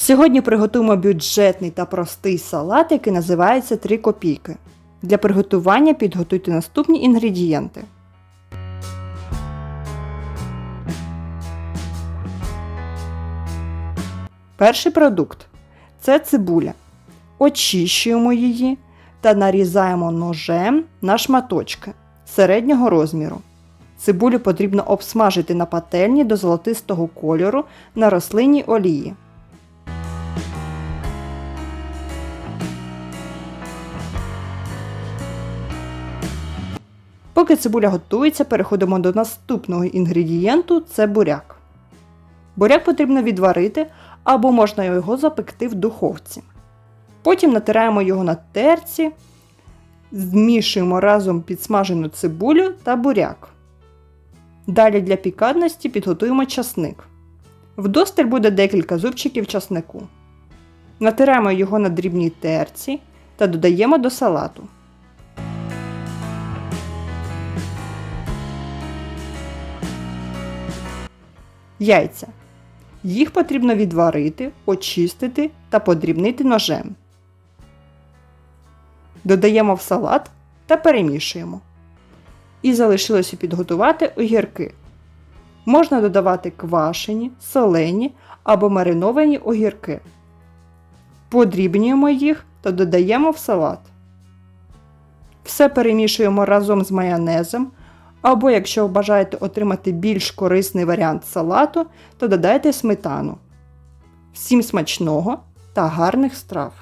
Сьогодні приготуємо бюджетний та простий салат, який називається 3 копійки. Для приготування підготуйте наступні інгредієнти. Перший продукт це цибуля. Очищуємо її та нарізаємо ножем на шматочки середнього розміру. Цибулю потрібно обсмажити на пательні до золотистого кольору на рослинній олії. Поки цибуля готується, переходимо до наступного інгредієнту це буряк. Буряк потрібно відварити або можна його запекти в духовці. Потім натираємо його на терці, змішуємо разом підсмажену цибулю та буряк. Далі для пікантності підготуємо часник. Вдосталь буде декілька зубчиків часнику. Натираємо його на дрібній терці та додаємо до салату. Яйця. Їх потрібно відварити, очистити та подрібнити ножем. Додаємо в салат та перемішуємо. І залишилося підготувати огірки. Можна додавати квашені, солені або мариновані огірки. Подрібнюємо їх та додаємо в салат. Все перемішуємо разом з майонезом. Або, якщо бажаєте отримати більш корисний варіант салату, то додайте сметану. Всім смачного та гарних страв!